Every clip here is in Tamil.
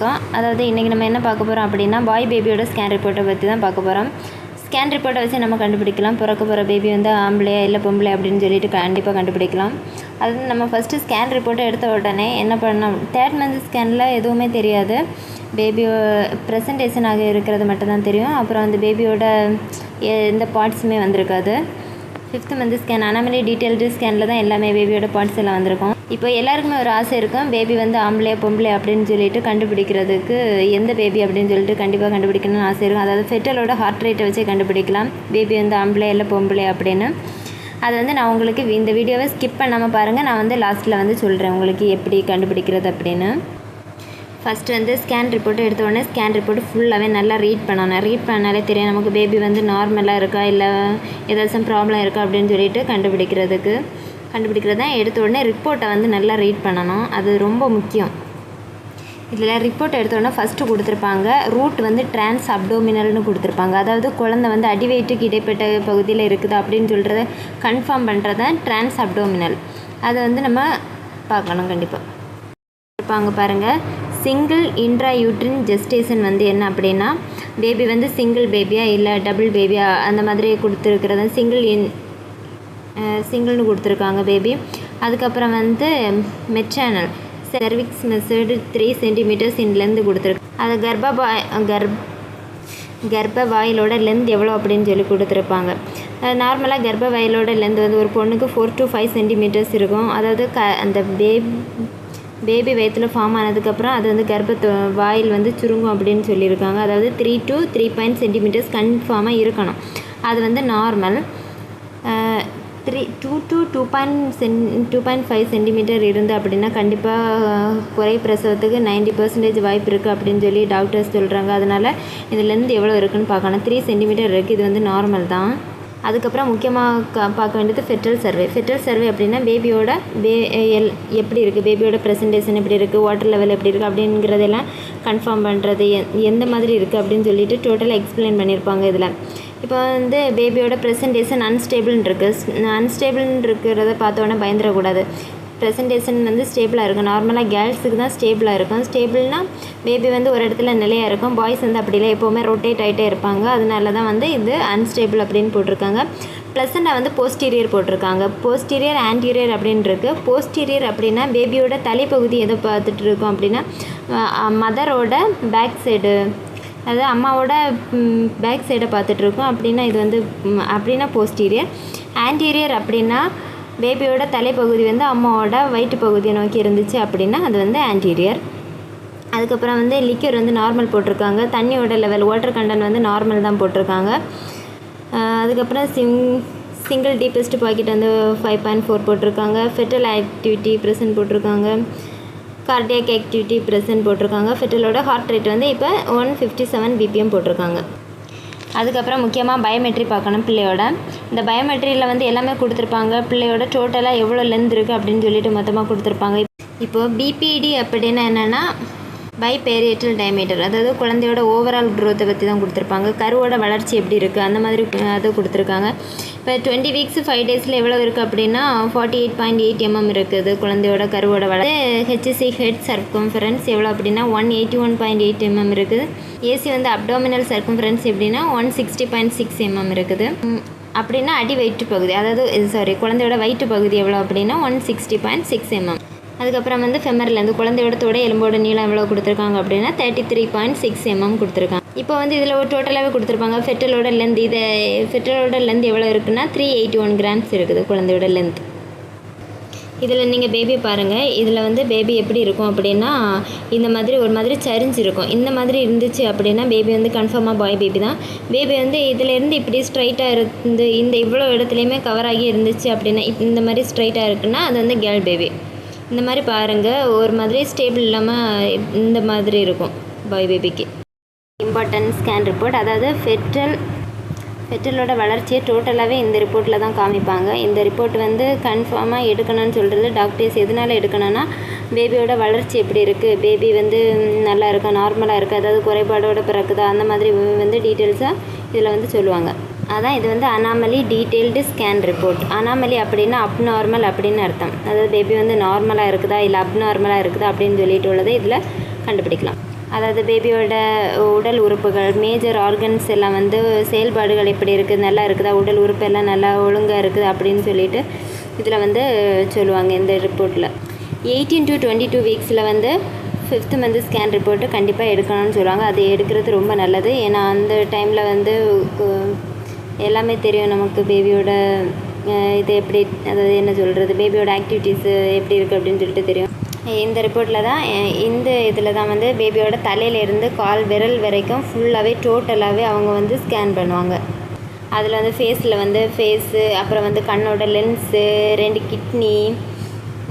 வணக்கம் அதாவது இன்றைக்கி நம்ம என்ன பார்க்க போகிறோம் அப்படின்னா பாய் பேபியோட ஸ்கேன் ரிப்போர்ட்டை பற்றி தான் பார்க்க போகிறோம் ஸ்கேன் ரிப்போர்ட்டை வச்சு நம்ம கண்டுபிடிக்கலாம். பிறக்க போகிற பேபி வந்து ஆம்பளையா இல்லை பொம்பளை அப்படின்னு சொல்லிட்டு கண்டிப்பாக கண்டுபிடிக்கலாம். அது வந்து நம்ம ஃபஸ்ட்டு ஸ்கேன் ரிப்போர்ட்டை எடுத்த உடனே என்ன பண்ணோம் தேர்ட் மந்த் ஸ்கேனில் எதுவுமே தெரியாது. பேபி ப்ரெசன்டேஷன் ஆக இருக்கிறது மட்டும்தான் தெரியும். அப்புறம் அந்த பேபியோட எந்த பார்ட்ஸுமே வந்திருக்காது. Fifth month scan anomaly detailed ஸ்கேனில் தான் எல்லாமே பேபியோட பார்ட்ஸ் எல்லாம் வந்திருக்கும். இப்போ எல்லாருக்குமே ஒரு ஆசை இருக்கும். பேபி வந்து ஆம்பளை பொம்பளை அப்படின்னு சொல்லிட்டு கண்டுபிடிக்கிறதுக்கு எந்த பேபி அப்படின்னு சொல்லிட்டு கண்டிப்பாக கண்டுபிடிக்கணும்னு ஆசை இருக்கும். அதாவது ஃபெட்டலோட ஹார்ட் ரேட்டை வச்சே கண்டுபிடிக்கலாம். பேபி வந்து ஆம்பளை இல்லை பொம்பளை அப்படின்னு. அது வந்து நான் உங்களுக்கு இந்த வீடியோவை ஸ்கிப் பண்ணாமல் பாருங்கள் நான் வந்து லாஸ்ட்டில் வந்து சொல்கிறேன் உங்களுக்கு எப்படி கண்டுபிடிக்கிறது அப்படின்னு. ஃபஸ்ட்டு வந்து ஸ்கேன் ரிப்போர்ட் எடுத்த உடனே ஸ்கேன் ரிப்போர்ட் ஃபுல்லாகவே நல்லா ரீட் பண்ணணும். ரீட் பண்ணாலே தெரியும் நமக்கு பேபி வந்து நார்மலாக இருக்கா? இல்லை ஏதாச்சும் ப்ராப்ளம் இருக்கா? அப்படின்னு சொல்லிட்டு கண்டுபிடிக்கிறதுக்கு. கண்டுபிடிக்கிறது தான் எடுத்த உடனே ரிப்போர்ட்டை வந்து நல்லா ரீட் பண்ணணும். அது ரொம்ப முக்கியம். இதில் ரிப்போர்ட் எடுத்த உடனே ஃபஸ்ட்டு கொடுத்துருப்பாங்க. ரூட் வந்து டிரான்ஸ் அப்டோமினல்னு கொடுத்துருப்பாங்க. அதாவது குழந்தை வந்து அடிவயிற்றுக்கு இடைப்பட்ட பகுதியில் இருக்குது அப்படின்னு சொல்கிறத கன்ஃபார்ம் பண்ணுறது தான் டிரான்ஸ் அப்டோமினல் அதை வந்து நம்ம பார்க்கணும் கண்டிப்பாக இருப்பாங்க பாருங்கள் சிங்கிள் இன்ட்ரா யூட்ரின் ஜெஸ்டேஷன் வந்து என்ன அப்படின்னா பேபி வந்து சிங்கிள் பேபியா இல்லை டபுள் பேபியா அந்த மாதிரி கொடுத்துருக்கிறது சிங்கிள் இன் சிங்கிள்னு கொடுத்துருக்காங்க பேபி அதுக்கப்புறம் வந்து maternal cervix measured three centimetres இன்லேருந்து கொடுத்துருக்கு. அது கர்ப்பபாய் கர்ப் கர்ப்ப வாயிலோட லென்த் எவ்வளோ அப்படின்னு சொல்லி கொடுத்துருப்பாங்க. நார்மலாக கர்ப்ப வாயிலோட லென்த் வந்து ஒரு பொண்ணுக்கு ஃபோர் டு ஃபைவ் சென்டிமீட்டர்ஸ் இருக்கும். அதாவது க அந்த பேபி பேபி வயிற்றில் ஃபார்ம் ஆனதுக்கப்புறம் அது வந்து கர்ப்பத்து வாயில் வந்து சுருங்கும் அப்படின்னு சொல்லியிருக்காங்க. அதாவது three to three point centimetres கன்ஃபார்மாக இருக்கணும். அது வந்து normal three two to two point Sen two point five centimetre இருந்து அப்படின்னா கண்டிப்பாக குறை பிரசவத்துக்கு நைன்டி பர்சன்டேஜ் வாய்ப்பு இருக்குது அப்படின்னு சொல்லி டாக்டர்ஸ் சொல்கிறாங்க அதனால் இதுலேருந்து எவ்வளோ இருக்குதுன்னு பார்க்கணும் த்ரீ சென்டிமீட்டர் இருக்குது இது வந்து நார்மல் தான். அதுக்கப்புறம் முக்கியமாக பார்க்க வேண்டியது ஃபெட்ரல் சர்வே ஃபெட்ரல் சர்வே அப்படின்னா பேபியோட பே எல் எப்படி இருக்குது பேபியோட ப்ரெசன்டேஷன் எப்படி இருக்குது வாட்டர் லெவல் எப்படி இருக்குது அப்படிங்கிறதெல்லாம் கன்ஃபார்ம் பண்ணுறது எந்த மாதிரி இருக்குது அப்படின்னு சொல்லிட்டு டோட்டலாக எக்ஸ்பிளைன் பண்ணியிருப்பாங்க இதில். இப்போ வந்து பேபியோட ப்ரெசன்டேஷன் அன்ஸ்டேபிள்னு இருக்குது அன்ஸ்டேபிள்னு இருக்கிறத பார்த்தோன்னே பயந்துடக்கூடாது. ப்ரெசன்டேஷன் வந்து ஸ்டேபிளாக இருக்கும். நார்மலாக கேர்ள்ஸுக்கு தான் ஸ்டேபிளாக இருக்கும். ஸ்டேபிள்னால் பேபி வந்து ஒரு இடத்துல நிலையாக இருக்கும். பாய்ஸ் வந்து அப்படி இல்லை. எப்போவுமே ரொட்டேட் ஆகிட்டே இருப்பாங்க. அதனால தான் வந்து இது அன்ஸ்டேபிள் அப்படின்னு போட்டிருக்காங்க. ப்ளசண்டாக வந்து போஸ்டீரியர் போட்டிருக்காங்க. போஸ்டீரியர் ஆன்டீரியர் அப்படின்னு இருக்குது போஸ்டீரியர் அப்படின்னா பேபியோட தலைப்பகுதி எதை பார்த்துட்டு இருக்கோம் அப்படின்னா மதரோட பேக் சைடு அதாவது அம்மாவோட பேக் சைடை பார்த்துட்ருக்கோம். அப்படின்னா இது வந்து அப்படின்னா போஸ்டீரியர் ஆன்டீரியர் அப்படின்னா பேபியோட தலைப்பகுதி வந்து அம்மாவோட வயிற்று பகுதியை நோக்கி இருந்துச்சு அப்படின்னா அது வந்து ஆன்டீரியர் அதுக்கப்புறம் வந்து லிக்யூர் வந்து நார்மல் போட்டிருக்காங்க. தண்ணியோட லெவல் வாட்டர் கண்டன் வந்து நார்மல் தான் போட்டிருக்காங்க. அதுக்கப்புறம் சிங் சிங்கிள் டீப்பஸ்ட் பாக்கெட் வந்து ஃபைவ் பாயிண்ட் ஃபோர் போட்டிருக்காங்க. ஃபெட்டல் ஆக்டிவிட்டி ப்ரெசன்ட் போட்டிருக்காங்க. கார்டியாக் ஆக்டிவிட்டி ப்ரெசன்ட் போட்டிருக்காங்க. ஃபெட்டலோட ஹார்ட் ரேட் வந்து இப்போ ஒன் ஃபிஃப்டி செவன் பிபிஎம் போட்டிருக்காங்க. அதுக்கப்புறம் முக்கியமாக பயோமெட்ரி பார்க்கணும் பிள்ளையோட. இந்த பயோமெட்ரியில் வந்து எல்லாமே கொடுத்துருப்பாங்க. பிள்ளையோட டோட்டலாக எவ்வளோ லென்த் இருக்குது அப்படின்னு சொல்லிட்டு மொத்தமாக கொடுத்துருப்பாங்க. இப்போது பிபிடி அப்படின்னா என்னென்னா பை பேரியட்டல் டயமீட்டர் அதாவது குழந்தையோட ஓவரால் க்ரோத்தை பற்றி தான் கொடுத்துருப்பாங்க. கருவோட வளர்ச்சி எப்படி இருக்குது அந்த மாதிரி அதை கொடுத்துருக்காங்க. இப்போ டுவெண்ட்டி வீக்ஸ் ஃபைவ் டேஸில் எவ்வளோ இருக்குது அப்படின்னா forty eight point eight MM இருக்குது குழந்தையோட கருவோட வளர்ச்சி. ஹெச்சிசி ஹெட் சர்க்கம்ஃபரன்ஸ் எவ்வளோ அப்படின்னா one eighty one point eight MM இருக்குது. ஏசி வந்து அப்டோமினல் சர்க்கம்ஃபரன்ஸ் எப்படின்னா one sixty point six MM இருக்குது. அப்படின்னா அடி வயிற்று பகுதி அதாவது சாரி குழந்தையோட வயிற்று பகுதி எவ்வளோ அப்படின்னா one sixty point six MM அதுக்கப்புறம் வந்து ஃபெமர்லேருந்து குழந்தையோட எலும்போட நீளம் எவ்வளோ கொடுத்துருக்காங்க அப்படின்னா thirty three point six MM கொடுத்துருக்காங்க. இப்போ வந்து இதில் ஒரு டோட்டலாகவே கொடுத்துருப்பாங்க. ஃபெட்டலோட லென்த் இதை ஃபெட்டலோட லென்த் எவ்வளோ இருக்குன்னா த்ரீ எயிட்டி ஒன் கிராம்ஸ் இருக்குது குழந்தையோட லென்த் இதில் நீங்கள் பேபி பாருங்கள் இதில் வந்து பேபி எப்படி இருக்கும் அப்படின்னா இந்த மாதிரி ஒரு மாதிரி சரிஞ்சிருக்கும். இந்த மாதிரி இருந்துச்சு அப்படின்னா பேபி வந்து கன்ஃபார்மாக பாய் பேபி தான். பேபி வந்து இதிலேருந்து இப்படி ஸ்ட்ரைட்டாக இருந்து இந்த இவ்வளோ இடத்துலையுமே கவர் ஆகி இருந்துச்சு அப்படின்னா இந்த மாதிரி ஸ்ட்ரைட்டாக இருக்குன்னா அது வந்து கேர்ள் பேபி இந்த மாதிரி பாருங்கள் ஒரு மாதிரி ஸ்டேபிள் இல்லாமல் இந்த மாதிரி இருக்கும். பாய் பேபிக்கு இம்பார்ட்டன்ட் ஸ்கேன் ரிப்போர்ட் அதாவது ஃபெட்ரல் ஃபெட்டலோட வளர்ச்சியை டோட்டலாகவே இந்த ரிப்போர்ட்டில் தான் காமிப்பாங்க. இந்த ரிப்போர்ட் வந்து கன்ஃபார்மாக எடுக்கணும்னு சொல்கிறது டாக்டர்ஸ் எதனால் எடுக்கணும்னா பேபியோட வளர்ச்சி எப்படி இருக்குது பேபி வந்து நல்லா இருக்கா? நார்மலாக இருக்கா? அதாவது குறைபாடோட பிறக்குதா? அந்த மாதிரி வந்து டீட்டெயில்ஸாக இதில் வந்து சொல்லுவாங்க. அதான் இது வந்து anomaly detailed scan report. Anomaly அப்படின்னா அப்நார்மல் அப்படின்னு அர்த்தம். அதாவது பேபி வந்து நார்மலாக இருக்குதா இல்லை அப்நார்மலாக இருக்குதா அப்படின்னு சொல்லிட்டு உள்ளதை இதில் கண்டுபிடிக்கலாம். அதாவது பேபியோட உடல் உறுப்புகள் மேஜர் ஆர்கன்ஸ் எல்லாம் வந்து செயல்பாடுகள் எப்படி இருக்குது நல்லா இருக்குதா உடல் உறுப்பு எல்லாம் நல்லா ஒழுங்காக இருக்குது அப்படின்னு சொல்லிட்டு இதில் வந்து சொல்லுவாங்க இந்த ரிப்போர்ட்டில் எயிட்டீன் டு டுவெண்ட்டி டூ வீக்ஸில் வந்து ஃபிஃப்த்து மந்த் ஸ்கேன் ரிப்போர்ட்டு கண்டிப்பாக எடுக்கணும்னு சொல்லுவாங்க. அது எடுக்கிறது ரொம்ப நல்லது. ஏன்னா அந்த டைமில் வந்து எல்லாமே தெரியும் நமக்கு பேபியோட இது எப்படி அதாவது என்ன சொல்கிறது பேபியோட ஆக்டிவிட்டீஸு எப்படி இருக்குது அப்படின்னு சொல்லிட்டு தெரியும். இந்த ரிப்போர்ட்டில் தான் இந்த இதில் தான் வந்து பேபியோட தலையிலேருந்து கால் விரல் வரைக்கும் ஃபுல்லாகவே டோட்டலாகவே அவங்க வந்து ஸ்கேன் பண்ணுவாங்க. அதில் வந்து ஃபேஸில் வந்து ஃபேஸு அப்புறம் வந்து கண்ணோட லென்ஸு ரெண்டு கிட்னி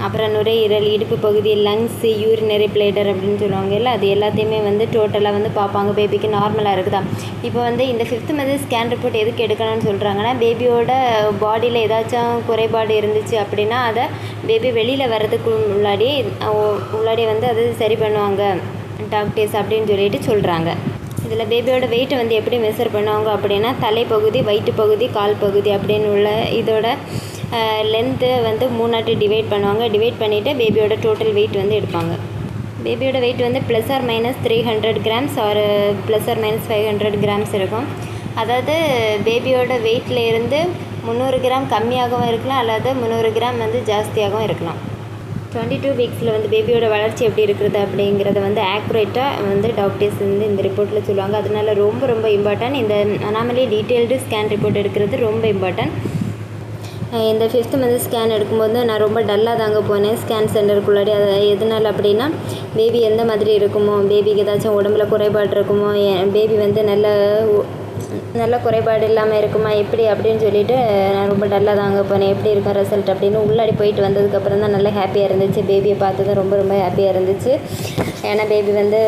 அப்புறம் நுரையீரல் இடுப்பு பகுதி லங்ஸு யூரினரி பிளேடர் அப்படின்னு சொல்லுவாங்க இல்லை அது எல்லாத்தையுமே வந்து டோட்டலாக வந்து பார்ப்பாங்க பேபிக்கு நார்மலாக இருக்குதா? இப்போ வந்து இந்த ஃபிஃப்த் மந்த் ஸ்கேன் ரிப்போர்ட் எதுக்கு எடுக்கணும்னு சொல்கிறாங்கன்னா பேபியோட பாடியில் ஏதாச்சும் குறைபாடு இருந்துச்சு அப்படின்னா அதை பேபி வெளியில் வர்றதுக்கு முன்னாடி முன்னாடி வந்து அது சரி பண்ணுவாங்க. டாக்டர்ஸ் அப்படின்னு சொல்லிட்டு சொல்கிறாங்க இதில் பேபியோட வெயிட்டை வந்து எப்படி மெஷர் பண்ணுவாங்க அப்படின்னா தலைப்பகுதி வயிற்று பகுதி கால் பகுதி அப்படின்னு உள்ள இதோட லென்த்து வந்து மூணாட்டு டிவைட் பண்ணுவாங்க. டிவைட் பண்ணிவிட்டு பேபியோட டோட்டல் வெயிட் வந்து எடுப்பாங்க. பேபியோட வெயிட் வந்து plus or minus three hundred grams or plus or minus five hundred grams இருக்கும். அதாவது பேபியோட வெயிட்டில் இருந்து முந்நூறு கிராம் கம்மியாகவும் இருக்கலாம் அல்லது முந்நூறு கிராம் வந்து ஜாஸ்தியாகவும் இருக்கலாம். டுவெண்ட்டி டூ வீக்ஸில் வந்து பேபியோட வளர்ச்சி எப்படி இருக்கிறது அப்படிங்கிறத வந்து ஆக்யூரேட்டாக வந்து டாக்டர்ஸ் வந்து இந்த ரிப்போர்ட்டில் சொல்லுவாங்க. அதனால ரொம்ப ரொம்ப இம்பார்ட்டன்ட் இந்த அனாமலி டீட்டெயில்டு ஸ்கேன் ரிப்போர்ட் எடுக்கிறது ரொம்ப இம்பார்ட்டன்ட் இந்த ஃபிஃப்த் மந்த் ஸ்கேன் எடுக்கும்போது நான் ரொம்ப டல்லாக தாங்க போனேன். ஸ்கேன் சென்டருக்குள்ளாடி அது எதனால் அப்படின்னா பேபி எந்த மாதிரி இருக்குமோ பேபிக்கு ஏதாச்சும் உடம்புல குறைபாடு இருக்குமோ பேபி வந்து நல்ல நல்ல குறைபாடு இல்லாமல் இருக்குமா எப்படி அப்படின்னு சொல்லிட்டு நான் ரொம்ப டல்லாக தாங்க போனேன். எப்படி இருக்கும் ரிசல்ட் அப்படின்னு உள்ளாடி போயிட்டு வந்ததுக்கப்புறம் தான் நல்லா ஹாப்பியாக இருந்துச்சு. பேபியை பார்த்தது ரொம்ப ரொம்ப ஹாப்பியாக இருந்துச்சு. ஏன்னா பேபி வந்து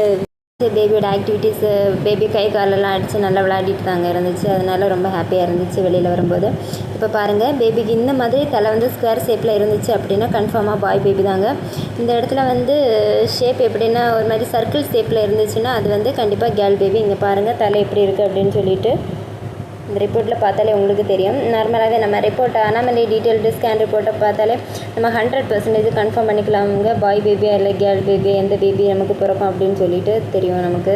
பேபியோட ஆக்டிவிட்டீஸு பேபி கை காலெல்லாம் அடித்து நல்லா விளையாடிட்டு தாங்க இருந்துச்சு. அதனால ரொம்ப ஹாப்பியாக இருந்துச்சு வெளியில் வரும்போது. இப்போ பாருங்கள் பேபிக்கு இந்த மாதிரி தலை வந்து ஸ்கொயர் ஷேப்பில் இருந்துச்சு அப்படின்னா கன்ஃபார்மாக பாய் பேபி தாங்க. இந்த இடத்துல வந்து ஷேப் எப்படின்னா ஒரு மாதிரி சர்க்கிள் ஷேப்பில் இருந்துச்சுன்னா அது வந்து கண்டிப்பாக கேர்ள் பேபி இங்கே பாருங்கள் தலை எப்படி இருக்குது அப்படின்னு சொல்லிட்டு. இந்த ரிப்போர்ட்டில் பார்த்தாலே உங்களுக்கு தெரியும். நார்மலாகவே நம்ம ரிப்போர்ட்டை அனாமலி டீட்டெயில்டு ஸ்கேன் ரிப்போர்ட்டை பார்த்தாலே நம்ம ஹண்ட்ரட் பர்சன்டேஜ் கன்ஃபார்ம் பண்ணிக்கலாமுங்க பாய் பேபியா இல்லை கேர்ள் பேபி எந்த பேபி நமக்கு பிறக்கும் அப்படின்னு சொல்லிட்டு தெரியும் நமக்கு.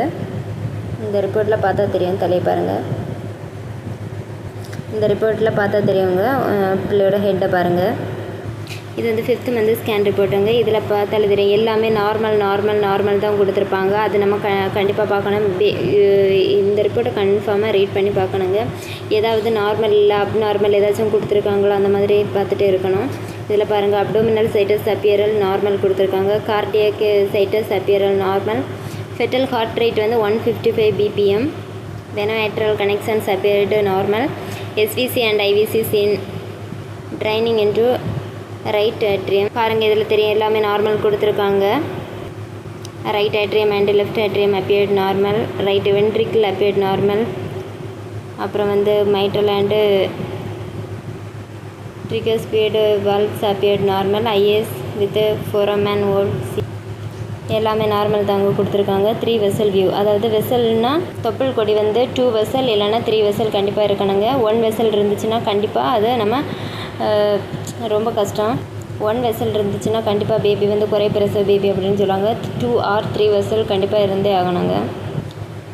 இந்த ரிப்போர்ட்டில் பார்த்தா தெரியும் தலையை பாருங்கள் இந்த ரிப்போர்ட்டில் பார்த்தா தெரியுங்க பிள்ளையோட ஹெட்டை பாருங்கள் இது வந்து ஃபிஃப்த் மந்த்து ஸ்கேன் ரிப்போர்ட்டுங்க இதில் பார்த்தாலும் தெரியும் எல்லாமே நார்மல் நார்மல் நார்மல் தான் கொடுத்துருப்பாங்க. அது நம்ம க கண்டிப்பாக பார்க்கணும். பே- இந்த ரிப்போர்ட்டை கன்ஃபார்மாக ரீட் பண்ணி பார்க்கணுங்க. ஏதாவது நார்மல் இல்லை அப்நார்மல் ஏதாச்சும் கொடுத்துருக்காங்களோ அந்த மாதிரி பார்த்துட்டே இருக்கணும். இதில் பாருங்கள் அப்டோமினல் சைட்டஸ் அப்பியரல் நார்மல் கொடுத்துருக்காங்க. Cardiac situs appear normal fetal heart rate வந்து one fifty five BPM venoatrial connections appeared normal SVC and IVC seen draining என்று ரைட் atrium. பாருங்கள் இதில் தெரியும் எல்லாமே நார்மல் கொடுத்துருக்காங்க. Right atrium and left atrium appeared normal right ventricle appeared normal அப்புறம் வந்து mitral and tricuspid valves appeared normal IS with foramen C எல்லாமே நார்மல் தாங்க கொடுத்துருக்காங்க. த்ரீ வெசல் வியூ அதாவது வெசல்னால் தொப்புள் கொடி வந்து டூ வெசல் இல்லைன்னா த்ரீ வெசல் கண்டிப்பாக இருக்கணுங்க. ஒன் வெசல் இருந்துச்சுன்னா கண்டிப்பாக அதை நம்ம ரொம்ப கஷ்டம். ஒன் வெசல் இருந்துச்சுன்னா கண்டிப்பாக பேபி வந்து குறை பிரசவ பேபி அப்படின்னு சொல்லுவாங்க. டூ ஆர் த்ரீ வெசல் கண்டிப்பாக இருந்தே ஆகணுங்க.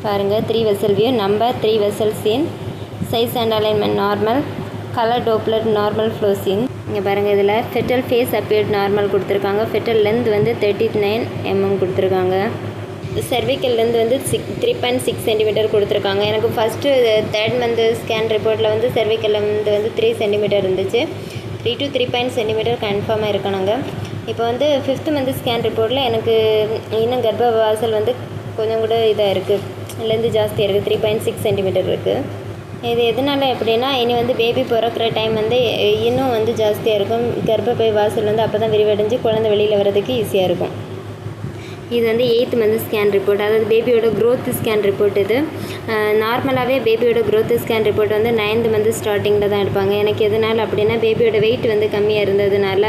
பாருங்கள் three vessel view number three vessel seen size and alignment normal colour doppler normal flow seen இங்கே பாருங்கள் இதில் ஃபெட்டல் ஃபேஸ் அப்பியர்ட் நார்மல் கொடுத்துருக்காங்க. ஃபெட்டல் லென்த் வந்து தேர்ட்டி நைன் எம்எம் mm கொடுத்துருக்காங்க. Cervical வந்து sick three point six centimetre கொடுத்துருக்காங்க. எனக்கு ஃபஸ்ட்டு தேர்ட் மந்த் ஸ்கேன் ரிப்போர்ட்டில் வந்து cervical length வந்து த்ரீ சென்டிமீட்டர் இருந்துச்சு. Three to three point centimetre கன்ஃபார்மாக இருக்கணுங்க. இப்போ வந்து ஃபிஃப்த் மந்த் ஸ்கேன் ரிப்போர்ட்டில் எனக்கு இன்னும் கர்ப்ப வாசல் வந்து கொஞ்சம் கூட இதாக இருக்குது லென்த் ஜாஸ்தியாக இருக்குது த்ரீ பாயிண்ட் சிக்ஸ் சென்டிமீட்டர் இருக்குது இது எதனால எப்படின்னா இனி வந்து பேபி பிறக்கிற டைம் வந்து இன்னும் வந்து ஜாஸ்தியாக இருக்கும். கர்ப்பப்பை வாசல் வந்து அப்போ தான் விரிவடைஞ்சு குழந்தை வெளியில் வர்றதுக்கு ஈஸியாக இருக்கும். இது வந்து எயித் மந்த் ஸ்கேன் ரிப்போர்ட் அதாவது பேபியோட க்ரோத் ஸ்கேன் ரிப்போர்ட் இது. நார்மலாகவே பேபியோட க்ரோத் ஸ்கேன் ரிப்போர்ட் வந்து நைன்த் மந்த் ஸ்டார்டிங்கில் தான் எடுப்பாங்க. எனக்கு எதனால் அப்படின்னா பேபியோட வெயிட் வந்து கம்மியாக இருந்ததுனால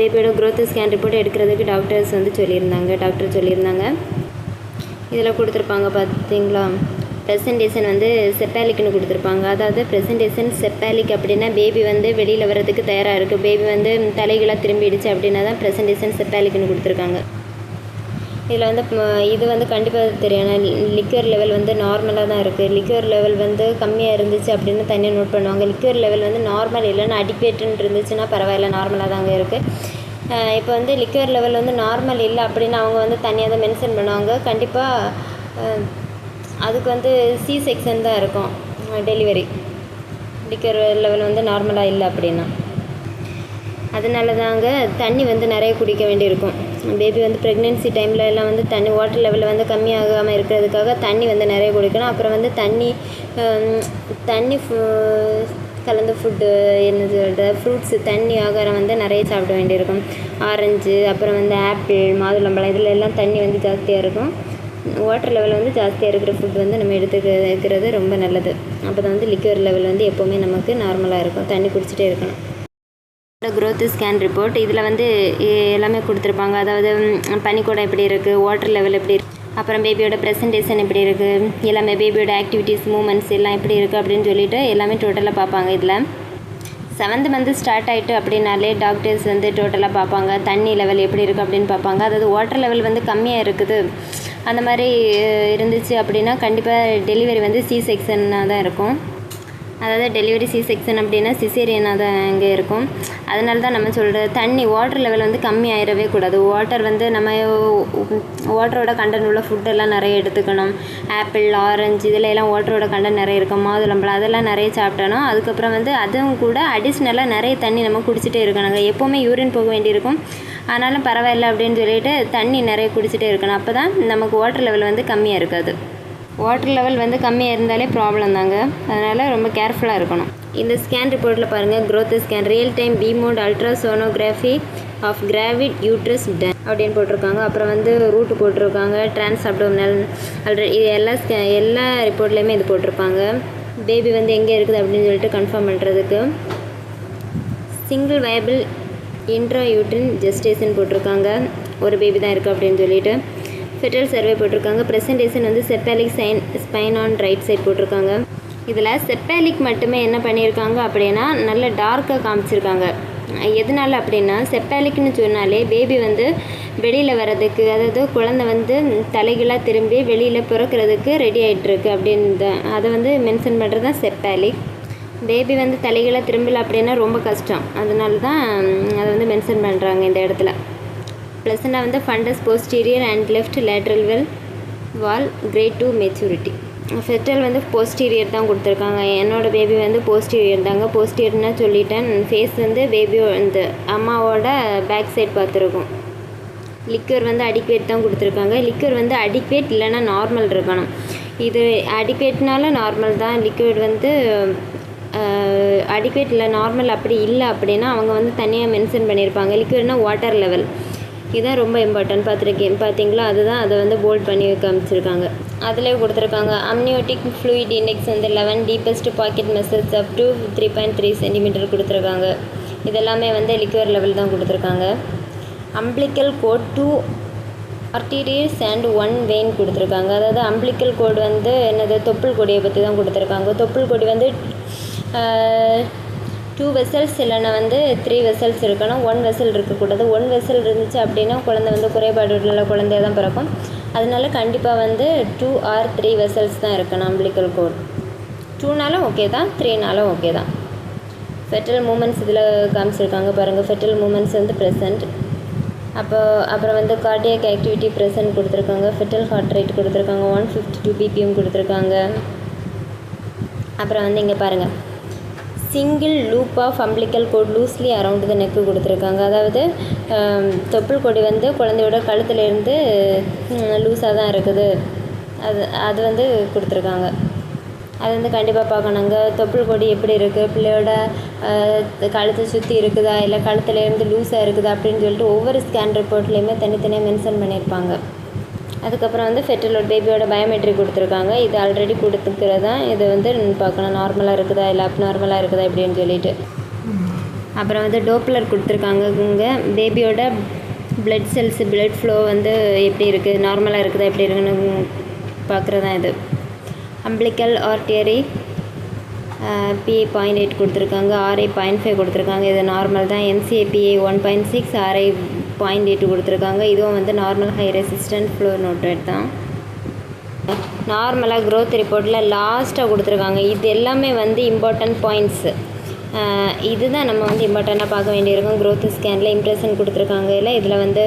பேபியோட க்ரோத் ஸ்கேன் ரிப்போர்ட் எடுக்கிறதுக்கு டாக்டர்ஸ் வந்து சொல்லியிருந்தாங்க. டாக்டர் சொல்லியிருந்தாங்க. இதில் கொடுத்துருப்பாங்க பார்த்தீங்களா ப்ரெசன்டேஷன் வந்து செப்பாலிக்குன்னு கொடுத்துருப்பாங்க. அதாவது ப்ரெசன்டேஷன் செப்பாலிக் அப்படின்னா பேபி வந்து வெளியில் வர்றதுக்கு தயாராக இருக்குது பேபி வந்து தலைகளாக திரும்பிடுச்சு அப்படின்னா தான் ப்ரெசன்டேஷன் செப்பாலிக்குன்னு கொடுத்துருக்காங்க. இதில் வந்து இது வந்து கண்டிப்பாக தெரியும். லிக்யூர் லெவல் வந்து நார்மலாக தான் இருக்குது லிக்யூர் லெவல் வந்து கம்மியாக இருந்துச்சு அப்படின்னு தனியாக நோட் பண்ணுவாங்க. லிக்யூர் லெவல் வந்து நார்மல் இல்லைன்னா அடிக்வேட்டுன்னு இருந்துச்சுன்னா பரவாயில்ல நார்மலாக தாங்க இருக்குது இப்போ வந்து லிக்யூர் லெவல் வந்து நார்மல் இல்லை அப்படின்னு அவங்க வந்து தனியாக தான் மென்ஷன் பண்ணுவாங்க. கண்டிப்பாக அதுக்கு வந்து சி செக்ஷன் தான் இருக்கும் டெலிவரி லிக்யூர் லெவல் வந்து நார்மலாக இல்லை அப்படின்னா. அதனால தாங்க தண்ணி வந்து நிறைய குடிக்க வேண்டியிருக்கும். பேபி வந்து ப்ரெக்னென்சி டைமில் எல்லாம் வந்து தண்ணி வாட்டர் லெவலில் வந்து கம்மியாகாமல் இருக்கிறதுக்காக தண்ணி வந்து நிறைய குடிக்கணும். அப்புறம் வந்து தண்ணி தண்ணி ஃபு- கலந்த ஃபுட்டு என்ன சொல்கிறது ஃப்ரூட்ஸு தண்ணி ஆகாரம் வந்து நிறைய சாப்பிட வேண்டியிருக்கும். ஆரஞ்சு அப்புறம் வந்து ஆப்பிள் மாதுளம்பழம் இதில் எல்லாம் தண்ணி வந்து ஜாஸ்தியாக இருக்கும். வாட்டர் லெவல் வந்து ஜாஸ்தியாக இருக்கிற ஃபுட் வந்து நம்ம எடுத்துக்கிறது ரொம்ப நல்லது. அப்போ தான் வந்து லிக்யூர் லெவல் வந்து எப்போவுமே நமக்கு நார்மலாக இருக்கும். தண்ணி குடிச்சிட்டே இருக்கணும். growth ஸ்கேன் ரிப்போர்ட் இதில் வந்து எல்லாமே கொடுத்துருப்பாங்க. அதாவது பனிக்கூடம் எப்படி இருக்குது வாட்டர் லெவல் எப்படி இருக்கு அப்புறம் பேபியோட ப்ரெசன்டேஷன் எப்படி இருக்குது எல்லாமே பேபியோட ஆக்டிவிட்டீஸ் மூமெண்ட்ஸ் எல்லாம் எப்படி இருக்குது அப்படின்னு சொல்லிட்டு எல்லாமே டோட்டலாக பார்ப்பாங்க இதில். செவன்த் மந்த் ஸ்டார்ட் ஆகிட்டு அப்படின்னாலே டாக்டர்ஸ் வந்து டோட்டலாக பார்ப்பாங்க. தண்ணி லெவல் எப்படி இருக்குது அப்படின்னு பார்ப்பாங்க. அதாவது வாட்டர் லெவல் வந்து கம்மியாக இருக்குது. அந்த மாதிரி இருந்துச்சு அப்படின்னா கண்டிப்பாக டெலிவரி வந்து சி செக்ஷனாக தான் இருக்கும். அதாவது டெலிவரி சி செக்ஷன் அப்படின்னா சிசேரியனாக தான் இங்கே இருக்கும். அதனால தான் நம்ம சொல்கிறது தண்ணி வாட்டர் லெவல் வந்து கம்மி ஆயிடவே கூடாது. வாட்டர் வந்து நம்ம வாட்டரோட கண்டென்ட் உள்ள ஃபுட்டெல்லாம் நிறைய எடுத்துக்கணும். ஆப்பிள் ஆரஞ்சு இதில் எல்லாம் வாட்டரோட கண்டென்ட் நிறைய இருக்கும். மாதுளம்பழம் அதெல்லாம் நிறைய சாப்பிட்டணும் அதுக்கப்புறம் வந்து அதுவும் கூட அடிஷ்னலாக நிறைய தண்ணி நம்ம குடிச்சிட்டே இருக்கணுங்க. எப்போவுமே யூரின் போக வேண்டியிருக்கும். ஆனாலும் பரவாயில்ல அப்படின்னு சொல்லிட்டு தண்ணி நிறைய குடிச்சிட்டே இருக்கணும். அப்போ தான் நமக்கு வாட்டர் லெவல் வந்து கம்மியாக இருக்காது. வாட்டர் லெவல் வந்து கம்மியாக இருந்தாலே ப்ராப்ளம் தாங்க. அதனால் ரொம்ப கேர்ஃபுல்லாக இருக்கணும். இந்த ஸ்கேன் ரிப்போர்ட்டில் பாருங்கள் growth scan real time B mode ultrasonography of gravid uterus ten அப்படின்னு போட்டிருக்காங்க. அப்புறம் வந்து ரூட்டு போட்டிருக்காங்க ட்ரான்ஸ் அப்டோமினல் ஆல்ரெடி இது எல்லா ஸ்கே எல்லா ரிப்போர்ட்லேயுமே இது போட்டிருப்பாங்க. பேபி வந்து எங்கே இருக்குது அப்படின்னு சொல்லிட்டு கன்ஃபார்ம் பண்ணுறதுக்கு சிங்கிள் வயபிள் இன்ட்ராயூட்ரின் ஜெஸ்டேஷன் போட்டிருக்காங்க. ஒரு பேபி தான் இருக்குது அப்படின்னு சொல்லிட்டு. ஃபெட்ரல் சர்வே போட்டிருக்காங்க. ப்ரெசன்டேஷன் வந்து cephalic sign spine on right side போட்டிருக்காங்க. இதில் செப்பாலிக் மட்டுமே என்ன பண்ணியிருக்காங்க அப்படின்னா நல்ல டார்க்காக காமிச்சிருக்காங்க. எதனால அப்படின்னா செப்பாலிக்னு சொன்னாலே பேபி வந்து வெளியில் வர்றதுக்கு அதாவது குழந்தை வந்து தலைகீழாக திரும்பி வெளியில் பிறக்கிறதுக்கு ரெடி ஆகிட்டுருக்கு அப்படின்னு அதை வந்து மென்ஷன் பண்ணுறது தான் செப்பாலிக் பேபி வந்து தலைகீழாக திரும்பல அப்படின்னா ரொம்ப கஷ்டம். அதனால தான் அதை வந்து மென்ஷன் பண்ணுறாங்க இந்த இடத்துல. ப்ளஸ்னா வந்து fundus posterior and left lateral well wall grade two maturity fetal வந்து போஸ்டீரியர் தான் கொடுத்துருக்காங்க. என்னோட பேபி வந்து போஸ்டீரியர் தாங்க. போஸ்டீரியர்னா சொல்லிட்டேன். ஃபேஸ் வந்து பேபியோ இந்த அம்மாவோட பேக் சைட் பார்த்துருக்கோம். லிக்யூர் வந்து அடிக்வேட் தான் கொடுத்துருக்காங்க. லிக்யூர் வந்து அடிக்வேட் இல்லைன்னா நார்மல் இருக்கணும். இது அடிக்வேட்னால நார்மல் தான். லிக்விட் வந்து அடிக்வேட் இல்லை நார்மல் அப்படி இல்லை அப்படின்னா அவங்க வந்து தனியாக மென்ஷன் பண்ணியிருப்பாங்க லிக்விட்னா வாட்டர் லெவல் இதுதான் ரொம்ப இம்பார்ட்டன்ட் பார்த்துருக்கேன் பார்த்தீங்களா? அதுதான் அதை வந்து போல்ட் பண்ணி காமிச்சிருக்காங்க. அதிலே கொடுத்துருக்காங்க. அம்னியோட்டிக் ஃப்ளூயிட் இண்டெக்ஸ் வந்து eleven deepest pocket message up to three point three centimetre கொடுத்துருக்காங்க. இதெல்லாமே வந்து லிக்யூர் லெவல் தான் கொடுத்துருக்காங்க. Umbilical cord two arteries and one vein கொடுத்துருக்காங்க. அதாவது அம்பிளிக்கல் கோடு வந்து என்னது? தொப்புள் கொடியை பற்றி தான் கொடுத்துருக்காங்க. தொப்புள் கொடி வந்து டூ வெசல்ஸ் இல்லைன்னா வந்து த்ரீ வெசல்ஸ் இருக்கணும். ஒன் வெசல் இருக்கக்கூடாது ஒன் வெசல் இருந்துச்சு அப்படின்னா குழந்தை வந்து குறைபாடு உள்ள குழந்தைய தான் பிறக்கும். அதனால கண்டிப்பாக வந்து டூ ஆர் த்ரீ வெசல்ஸ் தான் இருக்கணும் அம்பிளிக்கல் கோட் டூனாலும் ஓகே தான் த்ரீனாலும் ஓகே தான். ஃபெட்டல் மூமெண்ட்ஸ் இதில் காமிச்சிருக்காங்க பாருங்கள் ஃபெட்டல் மூமெண்ட்ஸ் வந்து ப்ரெசன்ட் அப்போ அப்புறம் வந்து கார்டியக் ஆக்டிவிட்டி ப்ரெசன்ட் கொடுத்துருக்காங்க. ஃபெட்டல் ஹார்ட் ரேட் கொடுத்துருக்காங்க. ஒன் ஃபிஃப்டி டூ பிபிஎம் கொடுத்துருக்காங்க. அப்புறம் வந்து இங்கே பாருங்கள் single loop of umbilical cord loosely around the neck கொடுத்துருக்காங்க. அதாவது தொப்புள் கொடி வந்து குழந்தையோட கழுத்துலேருந்து லூஸாக தான் இருக்குது. அது அது வந்து கொடுத்துருக்காங்க. அது வந்து கண்டிப்பாக பார்க்கணுங்க தொப்புள் கொடி எப்படி இருக்குது பிள்ளையோட கழுத்தை சுற்றி இருக்குதா? இல்லை கழுத்துலேருந்து லூஸாக இருக்குதா? அப்படின்னு சொல்லிட்டு ஒவ்வொரு ஸ்கேன் ரிப்போர்ட்லேயுமே தனித்தனியாக மென்ஷன் பண்ணியிருப்பாங்க. அதுக்கப்புறம் வந்து ஃபெட்டலோட் பேபியோட பயோமெட்ரிக் கொடுத்துருக்காங்க. இது ஆல்ரெடி கொடுத்துக்கிறதா தான் இது வந்து பார்க்கணும். நார்மலாக இருக்குதா? இல்லை அப் நார்மலாக இருக்குதா? இப்படின்னு சொல்லிட்டு. அப்புறம் வந்து டோப்லர் கொடுத்துருக்காங்க இங்கே. பேபியோட பிளட் செல்ஸ் பிளட் ஃப்ளோ வந்து எப்படி இருக்குது நார்மலாக இருக்குதா? எப்படி இருக்குன்னு பார்க்குறது தான் இது umbilical artery PA point eight கொடுத்துருக்காங்க. ஆர்ஐ பாயிண்ட் ஃபைவ் கொடுத்துருக்காங்க. இது நார்மல் தான். MCA PA one point six RI point eight கொடுத்துருக்காங்க. இதுவும் வந்து normal high resistant flow noted தான். நார்மலாக க்ரோத் ரிப்போர்ட்டில் லாஸ்ட்டாக கொடுத்துருக்காங்க. இது எல்லாமே வந்து இம்பார்ட்டன்ட் பாயிண்ட்ஸு இதுதான் நம்ம வந்து இம்பார்ட்டண்ட்டாக பார்க்க வேண்டியிருக்கும். க்ரோத் ஸ்கேனில் இம்ப்ரெஷன் கொடுத்துருக்காங்க. இல்லை இதில் வந்து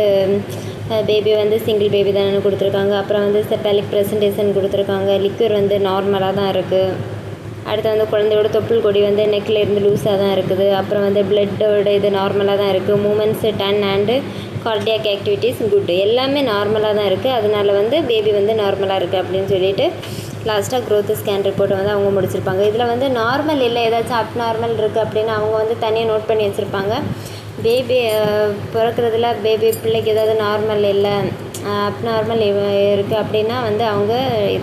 பேபி வந்து சிங்கிள் பேபி தானே கொடுத்துருக்காங்க. அப்புறம் வந்து செப்பாலிக் ப்ரெசன்டேஷன் கொடுத்துருக்காங்க. லிக்யூர் வந்து நார்மலாக தான் இருக்குது அடுத்து வந்து குழந்தையோட தொப்புள் கொடி வந்து நெக்கில் இருந்து லூஸாக தான் இருக்குது. அப்புறம் வந்து பிளட்டோட இது நார்மலாக தான் இருக்குது movements done and cardiac activities good எல்லாமே நார்மலாக தான் இருக்குது அதனால வந்து பேபி வந்து நார்மலாக இருக்குது அப்படின்னு சொல்லிட்டு லாஸ்ட்டாக க்ரோத் ஸ்கேன் ரிப்போர்ட்டை வந்து அவங்க முடிச்சிருப்பாங்க. இதில் வந்து நார்மல் இல்லை ஏதாச்சும் அப் நார்மல் இருக்குது அப்படின்னு அவங்க வந்து தனியாக நோட் பண்ணி வச்சுருப்பாங்க. பேபி பிறக்கிறதுல பேபி பிள்ளைக்கு ஏதாவது நார்மல் இல்லை அப் நார்மல் இருக்குது அப்படின்னா வந்து அவங்க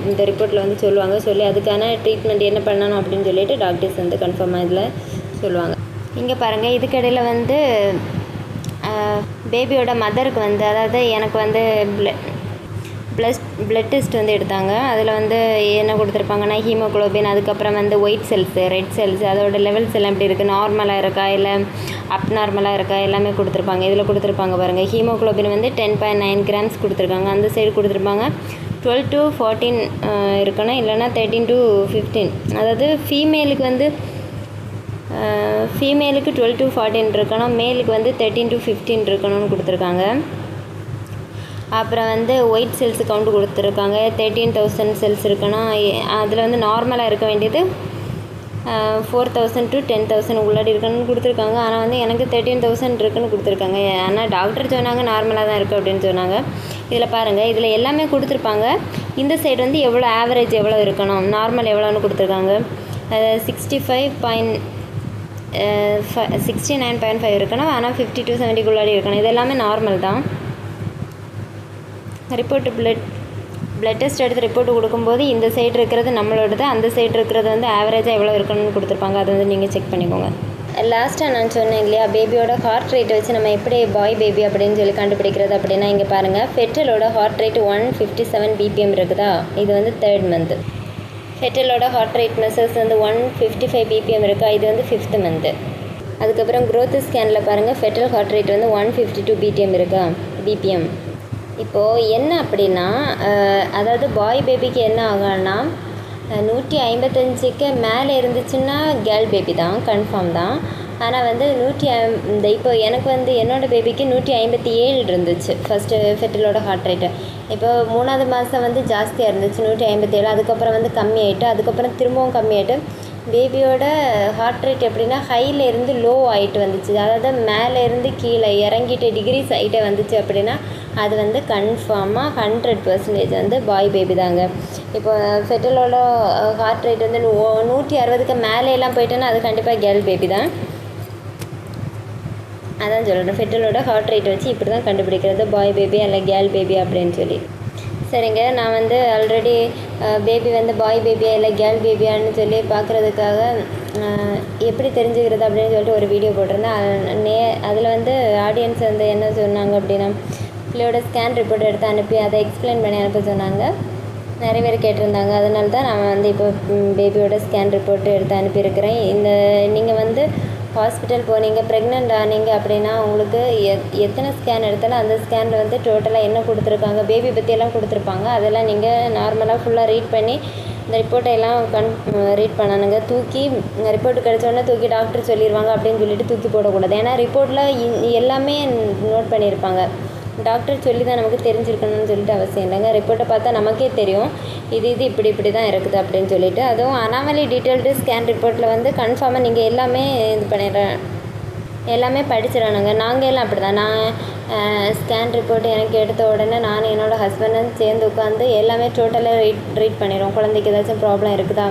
இந்த ரிப்போர்ட்டில் வந்து சொல்லுவாங்க. சொல்லி அதுக்கான ட்ரீட்மெண்ட் என்ன பண்ணணும் அப்படின்னு சொல்லிட்டு டாக்டர்ஸ் வந்து கன்ஃபார்மாக இதில் சொல்லுவாங்க. இங்கே பாருங்கள் இதுக்கிடையில் வந்து பேபியோட மதருக்கு வந்து அதாவது எனக்கு வந்து ப்ளஸ் ப்ளட் டெஸ்ட் வந்து எடுத்தாங்க. அதில் வந்து என்ன கொடுத்துருப்பாங்கன்னா ஹீமோக்ளோபின் அதுக்கப்புறம் வந்து ஒயிட் செல்ஸு ரெட் செல்ஸ் அதோட லெவல்ஸ் எல்லாம் எப்படி இருக்குது நார்மலாக இருக்கா? இல்லை அப் நார்மலாக இருக்கா? எல்லாமே கொடுத்துருப்பாங்க. இதில் கொடுத்துருப்பாங்க பாருங்கள் ஹீமோக்ளோபின் வந்து டென் பாயிண்ட் நைன் கிராம்ஸ் கொடுத்துருக்காங்க. அந்த சைடு கொடுத்துருப்பாங்க. டுவெல் டு ஃபோர்டீன் இருக்கணும். இல்லைனா தேர்ட்டின் டு ஃபிஃப்டீன் அதாவது ஃபீமேலுக்கு வந்து ஃபீமேலுக்கு டுவெல் டு ஃபார்ட்டின் இருக்கணும். மேலுக்கு வந்து தேர்ட்டின் டு ஃபிஃப்டீன் இருக்கணும்னு கொடுத்துருக்காங்க. அப்புறம் வந்து ஒயிட் செல்ஸ் கவுண்ட் கொடுத்துருக்காங்க. தேர்ட்டீன் தௌசண்ட் செல்ஸ் இருக்கணும் அதில் வந்து நார்மலாக இருக்க வேண்டியது four thousand to ten thousand உள்ளாடி இருக்கணும்னு கொடுத்துருக்காங்க. ஆனால் வந்து எனக்கு தேர்ட்டீன் தௌசண்ட் இருக்குன்னு கொடுத்துருக்காங்க. ஆனால் டாக்டர் சொன்னாங்க நார்மலாக தான் இருக்குது அப்படின்னு சொன்னாங்க. இதில் பாருங்கள் இதில் எல்லாமே கொடுத்துருப்பாங்க. இந்த சைடு வந்து எவ்வளோ ஆவரேஜ் எவ்வளோ இருக்கணும்? நார்மல் எவ்வளோன்னு கொடுத்துருக்காங்க. Sixty five point sixty nine point five இருக்கணும். ஆனால் ஃபிஃப்டி டு செவன்ட்டிக்குள்ளாடி இருக்கணும். இது எல்லாமே நார்மல் தான். ரிப்போர்ட்டு பிளட் பிளட் டெஸ்ட் எடுத்து ரிப்போர்ட் கொடுக்கும்போது இந்த சைடு இருக்கிறது நம்மளோடது அந்த சைடு இருக்கிறது வந்து ஆவரேஜாக எவ்வளோ இருக்கணும்னு கொடுத்துருப்பாங்க. அதை வந்து நீங்கள் செக் பண்ணிக்கோங்க. லாஸ்ட்டாக நான் சொன்னேன் இல்லையா பேபியோட ஹார்ட் ரேட் வச்சு நம்ம எப்படி பாய் பேபி அப்படின்னு சொல்லி கண்டுபிடிக்கிறது அப்படின்னா இங்கே பாருங்கள் ஃபெட்டலோட heart rate one fifty seven BPM இருக்குதா? இது வந்து தேர்ட் மந்த்து ஃபெட்டலோட ஹார்ட் ரேட் மெசர்ஸ் வந்து ஒன் ஃபிஃப்டி ஃபைவ் பிபிஎம் இருக்கா? இது வந்து ஃபிஃப்த் மந்த்து அதுக்கப்புறம் க்ரோத் ஸ்கேனில் பாருங்கள் ஃபெட்டல் ஹார்ட் ரேட் வந்து ஒன் ஃபிஃப்டி டூ பிடிஎம் இருக்கா? பிபிஎம் இப்போது என்ன அப்படின்னா அதாவது பாய் பேபிக்கு என்ன ஆகும்னா நூற்றி ஐம்பத்தஞ்சுக்கு மேலே இருந்துச்சுன்னா கேர்ள் பேபி தான் கன்ஃபார்ம் தான். ஆனால் வந்து நூற்றி இந்த இப்போ எனக்கு வந்து என்னோடய பேபிக்கு நூற்றி ஐம்பத்தி ஏழு இருந்துச்சு ஃபஸ்ட்டு ஃபெட்டிலோட ஹார்ட் ரேட்டு இப்போ மூணாவது மாதம் வந்து ஜாஸ்தியாக இருந்துச்சு நூற்றி ஐம்பத்தி ஏழு அதுக்கப்புறம் வந்து கம்மியாயிட்டு அதுக்கப்புறம் திரும்பவும் கம்மியாயிட்டு பேபியோட ஹார்ட் ரேட் எப்படின்னா ஹையில் இருந்து லோ ஆகிட்டு வந்துச்சு. அதாவது மேலே இருந்து கீழே இறங்கிட்டு டிகிரிஸ் ஆகிட்டே வந்துச்சு அப்படின்னா அது வந்து கன்ஃபார்மாக ஹண்ட்ரட் பர்சன்டேஜ் வந்து பாய் பேபி தாங்க. இப்போ ஃபெட்டலோட ஹார்ட் ரேட் வந்து நூற்றி அறுபதுக்கு மேலேலாம் போயிட்டோன்னா அது கண்டிப்பாக கேர்ள் பேபி தான். அதான் சொல்கிறேன் ஃபெட்டலோட ஹார்ட் ரேட் வச்சு இப்படி தான் கண்டுபிடிக்கிறது பாய் பேபி அல்ல கேர்ள் பேபி அப்படின்னு சொல்லி. சரிங்க. நான் வந்து ஆல்ரெடி பேபி வந்து பாய் பேபியா இல்லை கேர்ள் பேபியான்னு சொல்லி பார்க்குறதுக்காக எப்படி தெரிஞ்சுக்கிறது அப்படின்னு சொல்லிட்டு ஒரு வீடியோ போட்டிருந்தேன். நே அதில் வந்து ஆடியன்ஸ் வந்து என்ன சொன்னாங்க அப்படின்னா பிள்ளையோட ஸ்கேன் ரிப்போர்ட் எடுத்து அனுப்பி அதை எக்ஸ்பிளைன் பண்ணி அனுப்ப சொன்னாங்க. நிறைய பேர் கேட்டிருந்தாங்க. அதனால தான் நான் வந்து இப்போ பேபியோட ஸ்கேன் ரிப்போர்ட் எடுத்து அனுப்பியிருக்கிறேன். இந்த நீங்கள் வந்து ஹாஸ்பிட்டல் போனீங்க ப்ரெக்னென்ட் ஆனீங்க அப்படின்னா உங்களுக்கு எத் எத்தனை ஸ்கேன் எடுத்தாலும் அந்த ஸ்கேனில் வந்து டோட்டலாக என்ன கொடுத்துருக்காங்க பேபி பற்றியெல்லாம் கொடுத்துருப்பாங்க. அதெல்லாம் நீங்கள் நார்மலாக ஃபுல்லாக ரீட் பண்ணி இந்த ரிப்போர்ட்டை எல்லாம் கன் ரீட் பண்ணணுங்க. தூக்கி ரிப்போர்ட் கிடச்சோடனே தூக்கி டாக்டர் சொல்லிடுவாங்க அப்படின்னு சொல்லிட்டு தூக்கி போடக்கூடாது. ஏன்னா ரிப்போர்ட்டில் எல்லாமே நோட் பண்ணியிருப்பாங்க. டாக்டர் சொல்லி தான் நமக்கு தெரிஞ்சிருக்கணும்னு சொல்லிட்டு அவசியம் இல்லைங்க. ரிப்போர்ட்டை பார்த்தா நமக்கே தெரியும். இது இது இப்படி இப்படி தான் இருக்குது அப்படின்னு சொல்லிட்டு. அதுவும் அனாமலி டீட்டெயில்டு ஸ்கேன் ரிப்போர்ட்டில் வந்து கன்ஃபார்மாக நீங்கள் எல்லாமே இது பண்ணிடுறேன் எல்லாமே படிச்சிடணுங்க. நாங்கள் எல்லாம் அப்படி தான் நான் ஸ்கேன் ரிப்போர்ட் எனக்கு எடுத்த உடனே நான் என்னோடய ஹஸ்பண்டும் சேர்ந்து உட்காந்து எல்லாமே டோட்டலாக ரீட் ரீட் பண்ணிடுவோம். குழந்தைக்கு ஏதாச்சும் ப்ராப்ளம் இருக்குதா?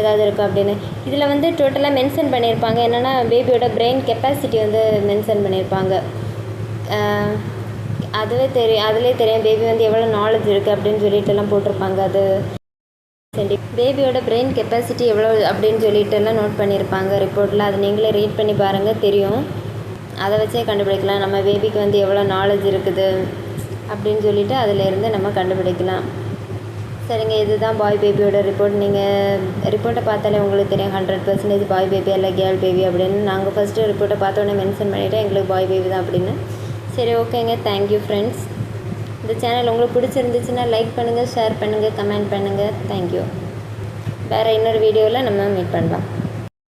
ஏதாவது இருக்கா அப்படின்னு. இதில் வந்து டோட்டலாக மென்ஷன் பண்ணியிருப்பாங்க. என்னென்னா பேபியோட பிரெயின் கெப்பாசிட்டி வந்து மென்ஷன் பண்ணியிருப்பாங்க. அதுவே தெரியும் அதுலேயே தெரியும் பேபி வந்து எவ்வளோ நாலேஜ் இருக்குது அப்படின்னு சொல்லிட்டு எல்லாம் போட்டிருப்பாங்க அது சரி பேபியோட பிரெயின் கெப்பாசிட்டி எவ்வளோ அப்படின்னு சொல்லிட்டு எல்லாம் நோட் பண்ணியிருப்பாங்க ரிப்போர்ட்டில் அது நீங்களே ரீட் பண்ணி பாருங்கள் தெரியும். அதை வச்சே கண்டுபிடிக்கலாம். நம்ம பேபிக்கு வந்து எவ்வளோ நாலேஜ் இருக்குது அப்படின்னு சொல்லிட்டு அதிலேருந்து நம்ம கண்டுபிடிக்கலாம். சரிங்க இதுதான் பாய் பேபியோட ரிப்போர்ட் நீங்கள் ரிப்போர்ட்டை பார்த்தாலே உங்களுக்கு தெரியும் ஹண்ட்ரட் பர்சன்டேஜ் பாய் பேபி அல்ல கேர்ள் பேபி அப்படின்னு. நாங்கள் ஃபஸ்ட்டு ரிப்போர்ட்டை பார்த்தோன்னே மென்ஷன் பண்ணிவிட்டு எங்களுக்கு பாய் பேபி தான் அப்படின்னு. சரி ஓகேங்க. தேங்க்யூ ஃப்ரெண்ட்ஸ் இந்த சேனல் உங்களுக்கு பிடிச்சிருந்துச்சுன்னா லைக் பண்ணுங்கள் ஷேர் பண்ணுங்கள் கமெண்ட் பண்ணுங்கள் தேங்க்யூ வேறு இன்னொரு வீடியோவில் நம்ம மீட் பண்ணலாம்.